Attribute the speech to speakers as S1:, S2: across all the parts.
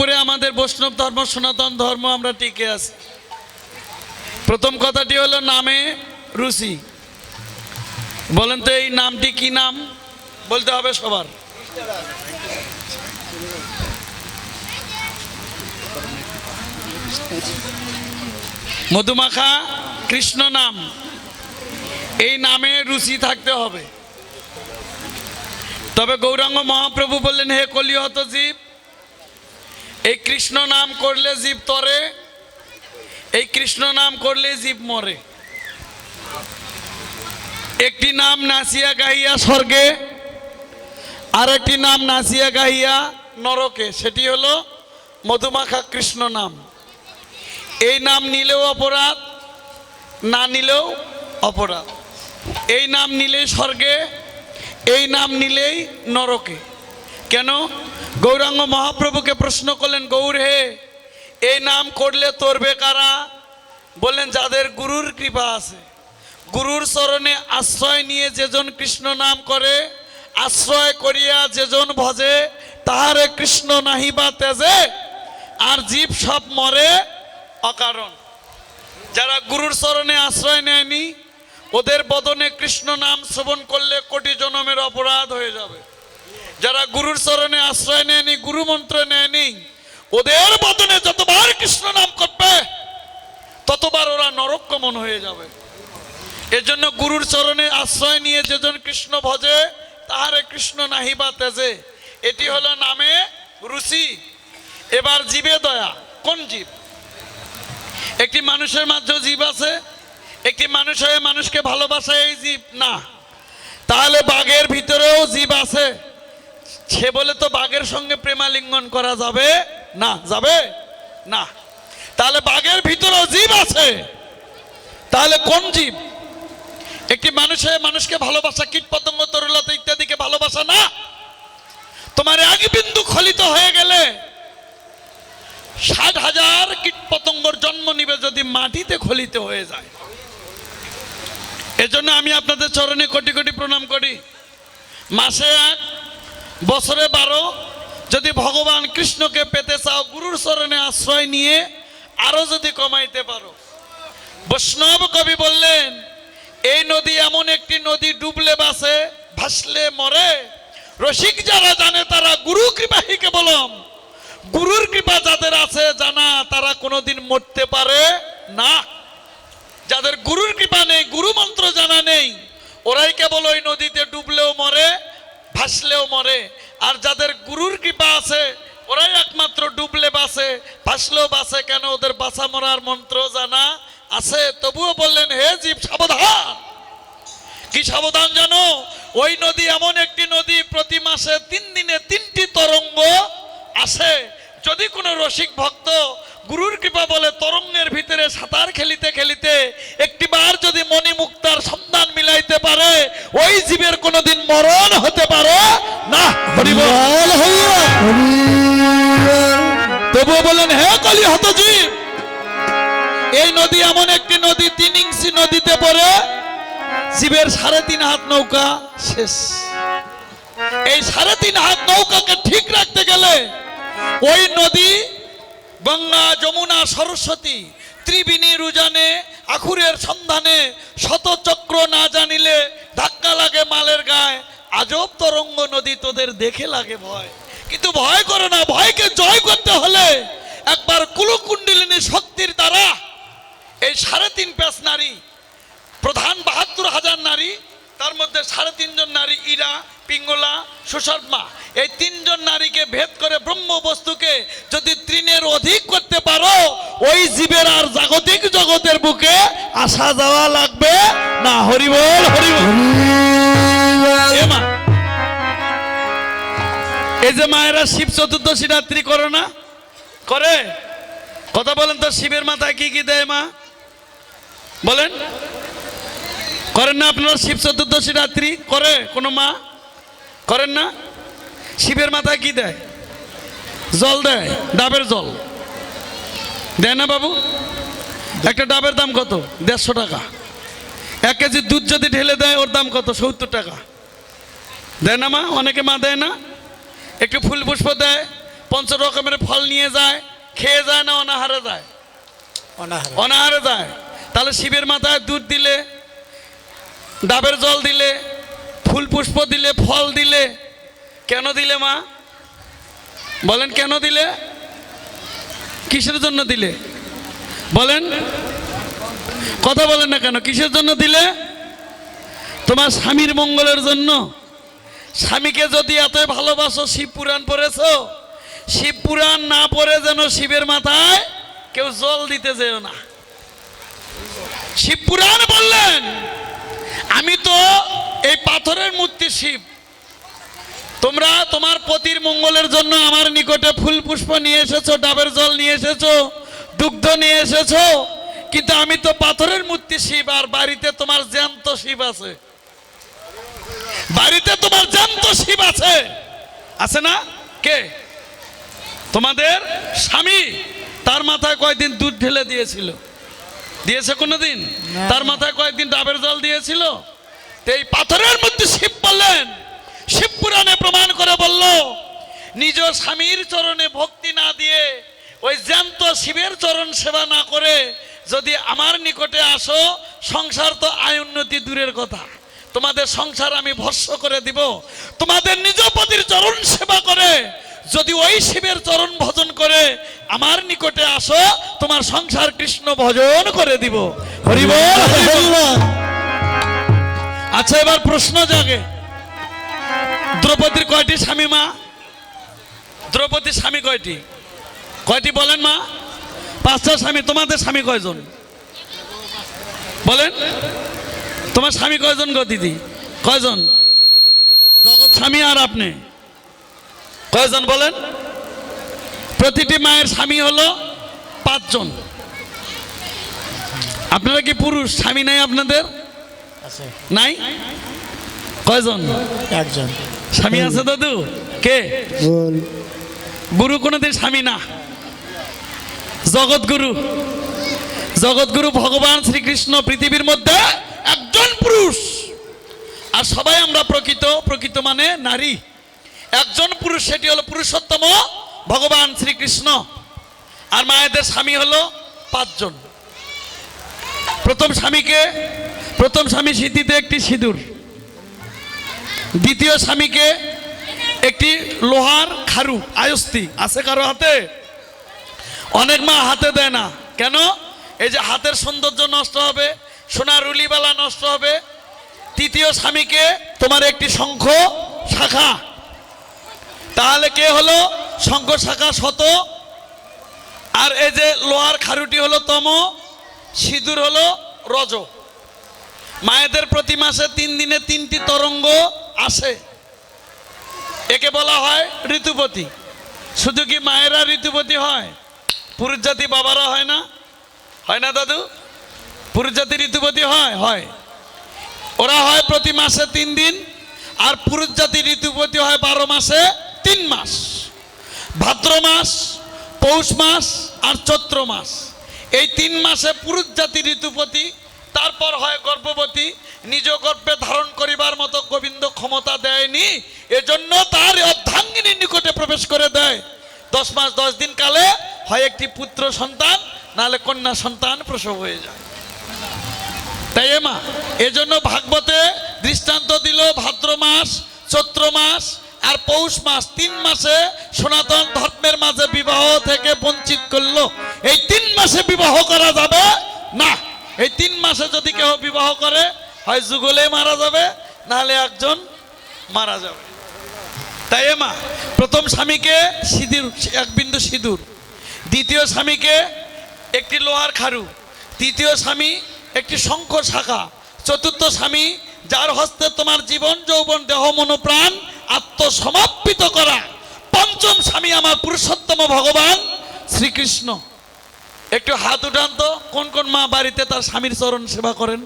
S1: উপরে আমাদের বৈষ্ণব ধর্ম, সনাতন ধর্ম, আমরা টিকে আছি। প্রথম কথাটি হলো নামে রুচি। বলেন তো এই নামটি কি নাম? বলতে হবে সবার। মধুমাখা কৃষ্ণ নাম। এই নামে রুচি থাকতে হবে। তবে গৌরাঙ্গ মহাপ্রভু বললেন, হে কলিহত জীব এই কৃষ্ণ নাম করলে জীব তরে, এই কৃষ্ণ নাম করলে জীব মরে। একটি নাম নাসিয়া গাহিয়া স্বর্গে আর একটি নাম নাসিয়া গাহিয়া নরকে, সেটি হলো মধুমাখা কৃষ্ণ নাম। এই নাম নিলেও অপরাধ, না নিলেও অপরাধ। এই নাম নিলেই স্বর্গে, এই নাম নিলেই নরকে। কেন? গৌরাঙ্গ মহাপ্রভুকে প্রশ্ন করলেন, গৌর হে, এই নাম করলে তোর বেকারা? বললেন, যাদের গুরুর কৃপা আছে, গুরুর চরণে আশ্রয় নিয়ে যেজন কৃষ্ণ নাম করে, আশ্রয় করিয়া যেজন ভজে, তাহারে কৃষ্ণ নাহি বা তেজে, আর জীব সব মরে অকারণ। যারা গুরুর চরণে আশ্রয় নেয়নি, ওদের বদনে কৃষ্ণ নাম শ্রবণ করলে কোটি জনমের অপরাধ হয়ে যাবে। যারা গুরুর চরণে আশ্রয় নেয়নি, গুরু মন্ত্র নেয়নি, ওদের বদনে যতবার কৃষ্ণ নাম করবে, ততবার ওরা নরকমন হয়ে যাবে। এজন্য গুরুর চরণে আশ্রয় নিয়ে যেজন কৃষ্ণ ভজে, তাহারে কৃষ্ণ নাহি বা তেজে। এটি হলো নামে রুচি এবার জীবে দয়া, কোন জীব? একটি মানুষের মাঝে জীব আছে, একটি মানুষ হয়ে মানুষকে ভালোবাসে এই জীব না। তাহলে বাঘের ভিতরেও জীব আছে। সে বলে তো বাঘের সঙ্গে প্রেমালিঙ্গন করা যাবে? না যাবে? না। তাহলে বাঘের ভিতরেও জীব আছে। তাহলে কোন জীব? একটি মানুষে মানুষকে ভালোবাসা, কীট পতঙ্গ, তরুলতা ইত্যাদিকে ভালোবাসা না? তোমার এক বিন্দু খলিত হয়ে গেলে ষাট হাজার কীট পতঙ্গর জন্ম নিবে যদি মাটিতে খলিত হয়ে যায়। এজন্য আমি আপনাদের চরণে কোটি কোটি প্রণাম করি। মাসে এক বছরে বারো, যদি ভগবান কৃষ্ণকে পেতে চাও গুরুর চরণে আশ্রয় নিয়ে আরও যদি কমাইতে পারো। বৈষ্ণব কবি বললেন, এই নদী এমন একটি নদী ডুবলে বাসে, ভাসলে মরে। রসিক যারা জানে তারা গুরু কৃপাহীকে বলম। গুরুর কৃপা যাদের আছে জানা, তারা কোনোদিন মরতে পারে না। যাদের গুরুর কৃপা নেই, গুরু মন্ত্র জানা নেই, ওরাই কেবল ওই নদীতে ডুবলেও মরে। ভাসলেও মরে। আর যাদের গুরুর কৃপা আছে, ওরাই একমাত্র ডুবলে বাসে ভাসলেও বাসে কেন? ওদের বাসা মরার মন্ত্র জানা আছে। তবুও বললেন, হে জীব, সাবধান। কি সাবধান জানো? ওই নদী এমন একটি নদী, প্রতি মাসে তিন দিনে তিনটি তরঙ্গ আসে। যদি কোনো রসিক ভক্ত গুরুর কৃপা বলে তরঙ্গের ভিতরে সাঁতার খেলিতে খেলিতে একটিবার যদি মণিমুক্তার সন্ধান মিলাইতে পারে ওই জীবের কোনোদিন মরণ হতে পারে না হরি বল।
S2: বল
S1: তবুও বলেন হে কলি হত জীব এই নদী এমন একটি নদী তিন ইঞ্চি নদীতে পড়ে জীবের সাড়ে তিন হাত নৌকা শেষ এই সাড়ে তিন হাত নৌকাকে ঠিক রাখতে গেলে ওই নদী গঙ্গা, যমুনা, সরস্বতী, ত্রিবিণী, রুজানে, আখুরের সন্ধানে, শতচক্র না জানিলে ধাক্কা লাগে মালের গায়ে। আজব তরঙ্গ নদী তোদের দেখে লাগে ভয়। কিন্তু ভয় করো না, ভয়কে জয় করতে হলে একবার কুলকুণ্ডলিনী শক্তির দ্বারা এই সাড়ে তিন প্যাস নারী, প্রধান বাহাত্তর হাজার নারী তার মধ্যে সাড়ে তিনজন নারী ইরা, পিঙ্গলা, সুশর্মা। এই তিনজন নারীকে ভেদ করে ব্রহ্ম বস্তুকে যদি তৃণের অধিক করতে পারো, ওই জীবের আর জাগতিক জগতের বুকে আসা যাওয়া লাগবে না। হরিবল হরিবল এই যে মায়েরা শিব চতুর্দশী রাত্রি করে না? করে? কথা বলেন তো, শিবের মাথায় কি কি দেয় মা? বলেন। করেন না আপনারা? শিব চতুর্দশী রাত্রি? করে? কোনো মা? করেন না? শিবের মাথায় কি দেয়? জল দেয় ডাবের জল। দেয় না বাবু? একটা ডাবের দাম কত? দেড়শো টাকা। এক কেজি দুধ যদি ঢেলে দেয় ওর দাম কত? সত্তর টাকা। দেয় না মা? অনেকে মা দেয় না? একটু ফুল পুষ্প দেয় পঞ্চ রকমের ফল নিয়ে যায় খেয়ে যায় না অনাহারে যায়?
S2: অনাহারে।
S1: অনাহারে যায়। তাহলে শিবের মাথায় দুধ দিলে ডাবের জল দিলে, ফুল পুষ্প দিলে, ফল দিলে, কেন দিলে মা? বলেন কেন দিলে? কিসের জন্য দিলে? বলেন। কথা বলেন না কেন? কিসের জন্য দিলে? তোমার স্বামীর মঙ্গলের জন্য। স্বামীকে যদি এতই ভালোবাসো, শিব পুরাণ পড়েছো, শিব পুরাণ না পড়ে যেন শিবের মাথায় কেউ জল দিতে যেও না। শিব পুরাণ বললেন আমি তো এই পাথরের মূর্তি শিব। তোমরা তোমার পতির মঙ্গলের জন্য আমার নিকটে ফুল পুষ্প নিয়ে এসেছ, ডাবের জল নিয়ে এসেছ, দুগ্ধ নিয়ে এসেছ, কিন্তু আমি তো পাথরের মূর্তি শিব আর বাড়িতে তোমার জ্যান্ত শিব আছে। বাড়িতে তোমার জ্যান্ত শিব আছে। আছে না? কে? তোমাদের স্বামী তার মাথায় কয়দিন দুধ ঢেলে দিয়েছিল। দিয়েছে কোনোদিন? তার মাথায় কয়েকদিন ডাবের জল দিয়েছিল। এই পাথরের মধ্যে শিব বললেন শিব পুরাণে প্রমাণ করে বলল, নিজ স্বামীর চরণে ভক্তি না দিয়ে, ওই জ্যান্ত শিবের চরণ সেবা না করে যদি আমার নিকটে আসো, সংসার তো আয় উন্নতি দূরের কথা। তোমাদের সংসার আমি ভস্য করে দিব। তোমাদের নিজ পতির চরণ সেবা করে যদি ওই শিবের চরণ ভজন করে আমার নিকটে আসো তোমার সংসার কৃষ্ণ ভজন করে দিব। হরিবল আচ্ছা এবার প্রশ্ন জাগে। দ্রৌপদীর কয়টি স্বামী মা? দ্রৌপদীর স্বামী কয়টি? কয়টি বলেন মা? পাঁচটা স্বামী তোমাদের স্বামী কয়জন? বলেন। তোমার স্বামী কয়জন গো দিদি? কয়জন? জগৎ স্বামী আর আপনি? কয়জন বলেন? প্রতিটি মায়ের স্বামী হলো পাঁচজন। আপনারা কি পুরুষ? স্বামী নাই আপনাদের? নাই? কয়জন?
S2: একজন।
S1: স্বামী আছে দাদু? কে? গুরু কোনোদিন স্বামী না। জগৎগুরু। জগৎগুরু ভগবান শ্রীকৃষ্ণ পৃথিবীর মধ্যে একজন পুরুষ। আর সবাই আমরা প্রকৃত প্রকৃত মানে নারী। একজন পুরুষ, সেটি হলো পুরুষোত্তম ভগবান শ্রীকৃষ্ণ। আর মায়েদের স্বামী হলো পাঁচজন। প্রথম স্বামীকে, প্রথম স্বামী স্মৃতিতে একটি সিঁদুর। দ্বিতীয় স্বামীকে একটি লোহার খারু, আয়স্তি। আছে কারও হাতে? অনেক মা হাতে দেয় না। কেন? এই যে হাতের সৌন্দর্য নষ্ট হবে, সোনার উলিবালা নষ্ট হবে। তৃতীয় স্বামীকে তোমার একটি শঙ্খ শাখা। তাহলে কে হলো? শঙ্খ শাখা শত। আর এই যে লোহার খারুটি হলো তম, সিঁদুর হলো রজ। মায়েদের প্রতি মাসে তিন দিনে তিনটি তরঙ্গ আসে। একে বলা হয় ঋতুপতি। শুধু কি মায়েরা ঋতুপতি হয়? পুরুষ জাতি বাবারা হয় না? হয় না দাদু? পুরুষ জাতি ঋতুপতি হয়? হয়। ওরা হয় প্রতি মাসে তিন দিন, আর পুরুষ জাতি ঋতুপতি হয় বারো মাসে তিন মাস। ভাদ্র মাস, পৌষ মাস আর চৈত্র মাস। এই তিন মাসে পুরুষ জাতি ঋতুপতি, তারপর হয় গর্ভবতী। নিজ গর্ভে ধারণ করিবার মতো গোবিন্দ ক্ষমতা দেয়নি, এজন্য তার অর্ধাঙ্গিনীর নিকটে প্রবেশ করে দেয়। দশ মাস, দশ দিন কালে হয় একটি পুত্র সন্তান, নাহলে কন্যা সন্তান প্রসব হয়ে যায়। তাই মা, এজন্য ভাগবতে দৃষ্টান্ত দিল ভাদ্র মাস, চৈত্র মাস আর পৌষ মাস, তিন মাসে সনাতন ধর্মের মাঝে বিবাহ থেকে বঞ্চিত করল। এই তিন মাসে বিবাহ করা যাবে? না। এই তিন মাসে যদি কেউ বিবাহ করে, হয় যুগলে মারা যাবে, নাহলে একজন মারা যাবে। তাই মা, প্রথম স্বামীকে সিঁদুর, এক বিন্দু সিঁদুর। দ্বিতীয় স্বামীকে একটি লোহার খারু। তৃতীয় স্বামী একটি শঙ্খ শাখা। চতুর্থ স্বামী, যার হস্তে তোমার জীবন, যৌবন, দেহ, মনোপ্রাণ আত্মসমাপ্ত করা। পঞ্চম স্বামী আমার পুরুষোত্তম ভগবান শ্রীকৃষ্ণ। একটু হাত উঠান তো কোন কোন মা বাড়িতে তার স্বামীর চরণ সেবা করেন?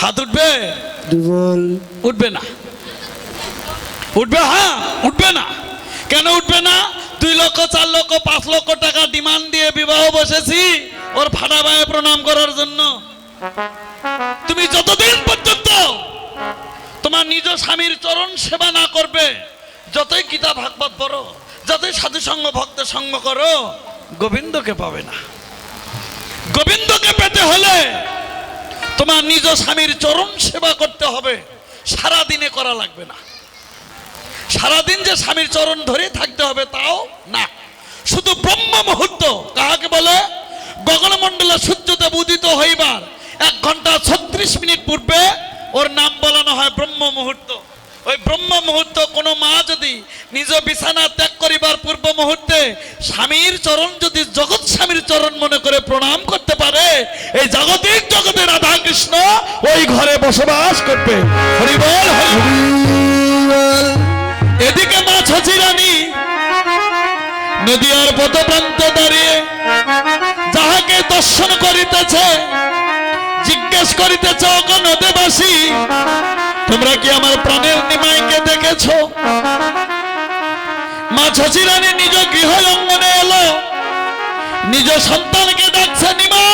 S1: হাত উঠবে? উঠবে না। উঠবে হ্যাঁ উঠবে না। কেন উঠবে না? দুই লক্ষ চার লক্ষ পাঁচ লক্ষ টাকা ডিমান্ড দিয়ে বিবাহ বসেছি ওর ফাটা ভাইয়ে প্রণাম করার জন্য। তুমি যতদিন পর্যন্ত তোমার নিজ স্বামীর চরণ সেবা না করবে। যতই গীতা ভাগবত পড়ো, যতই সাধু সঙ্গ, ভক্ত সঙ্গ করো, গোবিন্দকে পাবে না। গোবিন্দকে পেতে হলে তোমার নিজ স্বামীর চরণ সেবা করতে হবে। সারা দিনে করা লাগবে না। সারাদিন যে স্বামীর চরণ ধরে থাকতে হবে তাও না। শুধু ব্রহ্ম মুহূর্ত, কাহাকে বলে? গগনমণ্ডলে সূর্যদেব উদিত হইবার এক ঘণ্টা ছত্রিশ মিনিট পূর্বে ওর নাম বলানো হয় ব্রহ্ম মুহূর্ত। ওই ব্রহ্ম মুহূর্ত কোনো মা যদি নিজ বিছানা ত্যাগ করিবার পূর্ব মুহূর্তে স্বামীর চরণ যদি জগৎ স্বামীর চরণ মনে করে প্রণাম করতে পারে, এই জাগতিক জগতে রাধা কৃষ্ণ ওই ঘরে বসবাস করবে। হরিবল হরি এদিকে মা ছচিরানী নদীয়ার পদপ্রান্তে দাঁড়িয়ে যাহাকে দর্শন করিতেছে জিজ্ঞেস করিতেছে নদেবাসী, তোমরা কি আমার প্রাণের নিমাইকে দেখেছ? মা ছচিরানী নিজ গৃহ অঙ্গনে এলো, নিজ সন্তানকে ডাকছে, নিমা।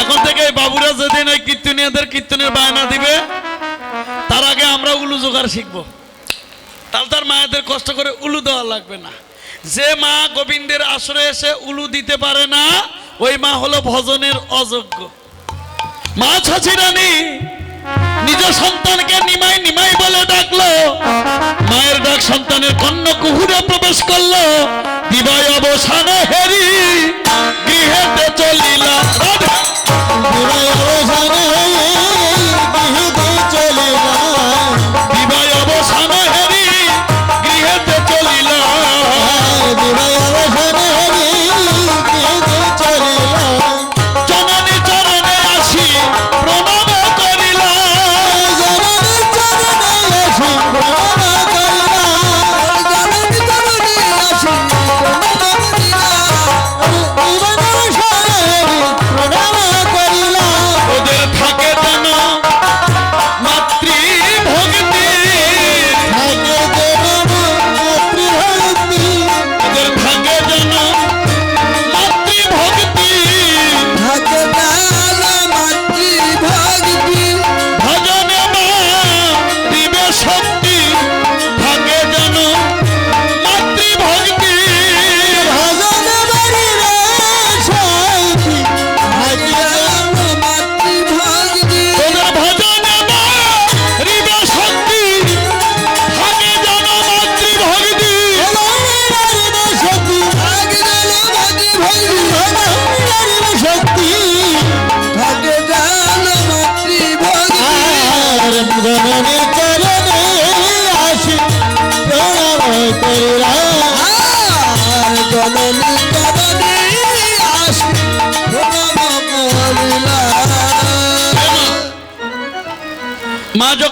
S1: এখন থেকে বাবুরা যেদিন ওই কীর্তনীয়দের কীর্তনের বায়না দিবে জোগাড় শিখব। তাহলে তার মায়েদের কষ্ট করে উলু দেওয়া লাগবে না। যে মা গোবিন্দের আসরে এসে উলু দিতে পারে না, ওই মা হলো ভজনের অযোগ্য। মা ছাছিরানি নিজ সন্তানকে নিমাই নিমাই বলে ডাকলো। মায়ের ডাক সন্তানের কন্ন কুহুরে প্রবেশ করল। দিবাই অবসানে হেরি, গৃহেতে চলিলা রাধা দিবাই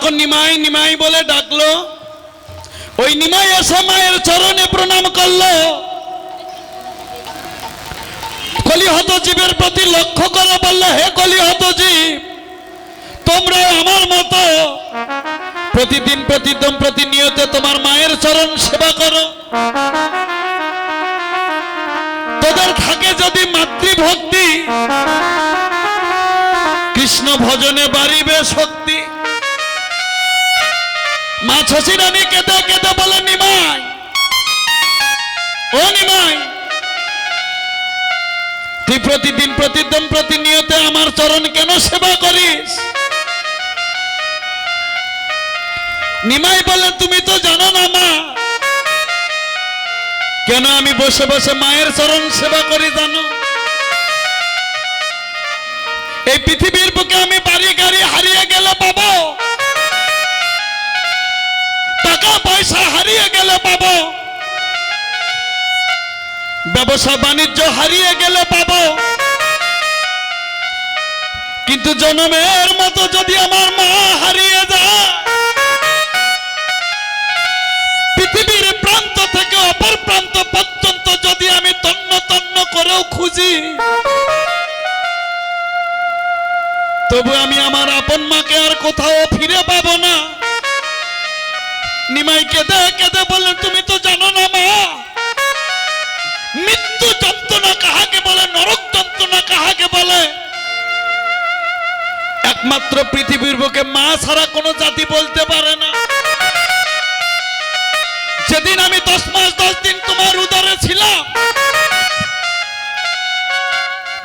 S1: যখন নিমাই নিমাই বলে ডাকলো, ওই নিমাই এসে মায়ের চরণে প্রণাম করল। কলিহত জীবের প্রতি লক্ষ্য করে বলল, হে কলিহত জীব, তোমরা আমার মতো প্রতিদিন প্রতিদিন, প্রতিনিয়ত তোমার মায়ের চরণ সেবা করো। তোদের থাকে যদি মাতৃভক্তি, কৃষ্ণ ভজনে বাড়িবে শক্তি মা শশীরানী কেঁদে কেঁদে বলে, নিমাই, ও নিমাই, তুই প্রতিদিন প্রতিদিন প্রতিনিয়ত আমার চরণ কেন সেবা করিস? নিমাই বলে, তুমি তো জানো না মা, কেন আমি বসে বসে মায়ের চরণ সেবা করি জানো? এই পৃথিবীর বুকে আমি বাড়ি গাড়ি হারিয়ে গেলে পাবো টাকা পয়সা হারিয়ে গেলে পাবো। ব্যবসা বাণিজ্য হারিয়ে গেলে পাব। কিন্তু জনমের মতো যদি আমার মা হারিয়ে যায়, পৃথিবীর প্রান্ত থেকে অপর প্রান্ত পর্যন্ত যদি আমি তন্ন তন্ন করেও খুঁজি, তবু আমি আমার আপন মাকে আর কোথাও ফিরে পাবো না। নিমাই কেঁদে কেঁদে বললেন তুমি তো জানো না মা। মৃত্যু যন্ত্রণা কাহাকে বলে, নরক যন্ত্রণা কাহাকে বলে? একমাত্র পৃথিবীর বুকে মা ছাড়া কোনো জাতি বলতে পারে না। যেদিন আমি দশ মাস, দশ দিন তোমার উদারে ছিলাম,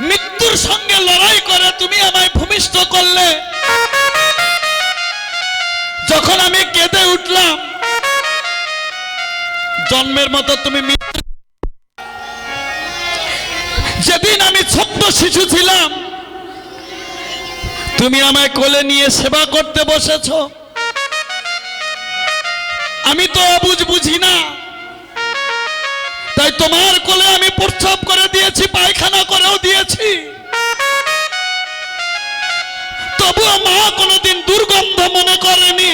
S1: মৃত্যুর সঙ্গে লড়াই করে তুমি আমায় ভূমিষ্ঠ করলে। যখন আমি কেঁদে উঠলাম জন্মের মতো তুমি যেদিন আমি ছোট্ট শিশু ছিলাম, তুমি আমায় কোলে নিয়ে সেবা করতে বসেছ। আমি তো অবুঝ বুঝি না। তাই তোমার কোলে আমি প্রস্রাব করে দিয়েছি, পায়খানা করেও দিয়েছি। তবুও মা কোনোদিন দুর্গন্ধ মনে করেনি।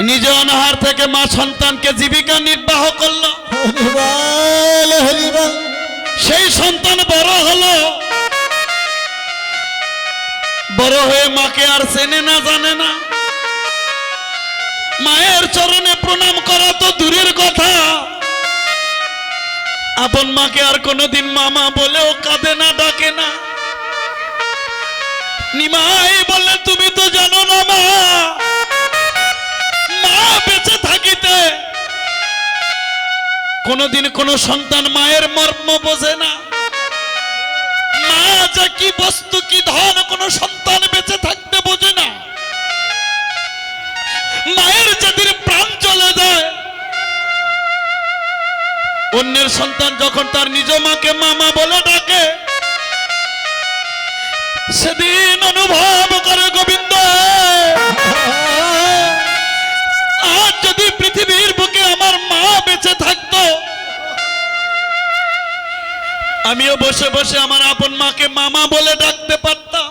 S1: নিজে অনাহার থেকে মা সন্তানকে জীবিকা নির্বাহ করল। সেই সন্তান বড় হলো। বড় হয়ে মাকে আর চেনে না জানে না। মায়ের চরণে প্রণাম করা তো দূরের কথা। আপন মাকে আর কোনোদিন মামা বলেও কাঁদে না ডাকে না। নিমাই বললে তুমি তো জানো না মা মা বেঁচে থাকিতে। কোনোদিন কোনো সন্তান মায়ের মর্ম বোঝে না। মা যে কি বস্তু, কি ধন, কোনো সন্তান বেঁচে থাকতে বোঝে না। মায়ের যেদিন প্রাণ চলে যায়, অন্যের সন্তান যখন তার নিজ মাকে মামা বলে ডাকে, সেদিন অনুভব করে গোবিন্দ। আজ যদি পৃথিবীর বুকে আমার মা বেঁচে থাকতো, আমিও বসে বসে আমার আপন মাকে মামা বলে ডাকতে পারতাম।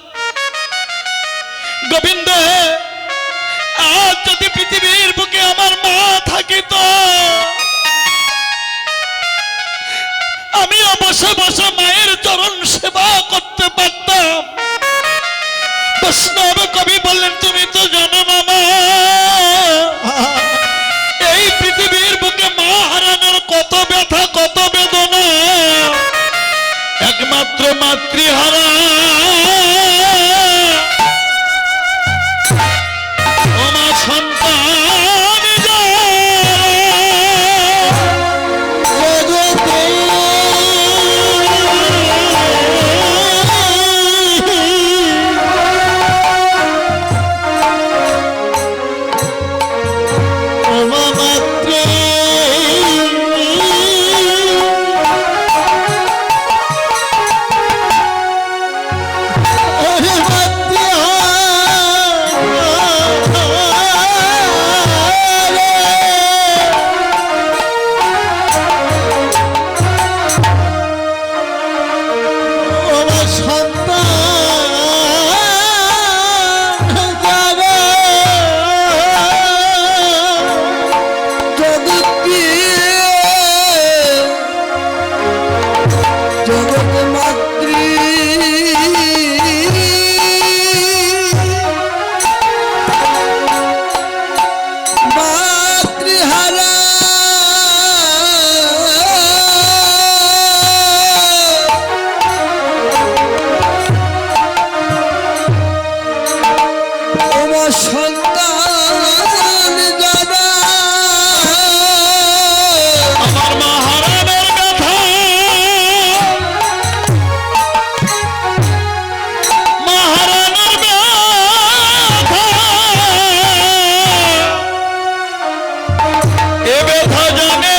S1: গোবিন্দ, আজ যদি পৃথিবীর বুকে আমার মা থাকিত, আমিও বসে বসে মায়ের চরণ সেবা করতে পারতাম। বৈষ্ণব কবি বললেন, তুমি তো
S2: ভজনে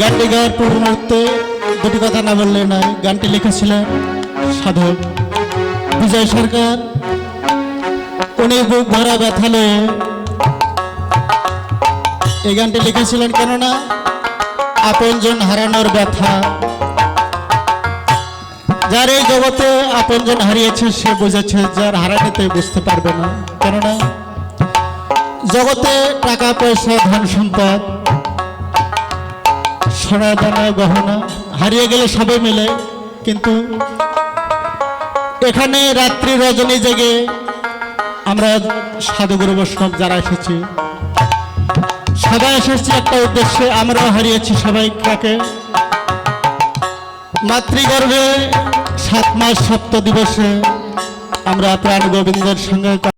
S2: গানটি গাওয়ার পূর্ব মুহূর্তে দুটি কথা না বললে নয়, গানটি লিখেছিলেন সাধক বিজয় সরকার। উনি বুক ভরা ব্যথা লয়ে এই গানটি লিখেছিলেন, কেননা আপনজন হারানোর ব্যথা। যার এই জগতে আপনজন হারিয়েছে, সে বুঝেছে যার হারানিতে বুঝতে পারবে না। কেননা জগতে টাকা, পয়সা, ধন সম্পদ সোনা গহনা, হারিয়ে গেলে সবে মিলে। কিন্তু এখানে রাত্রি রজনী জেগে আমরা সাধুগুরু বৈষ্ণব যারা এসেছি, সবাই এসেছি একটা উদ্দেশ্যে, আমরাও হারিয়েছি সবাই কাকে মাতৃগর্ভে সাত মাস সপ্ত দিবসে আমরা প্রাণ গোবিন্দের সঙ্গে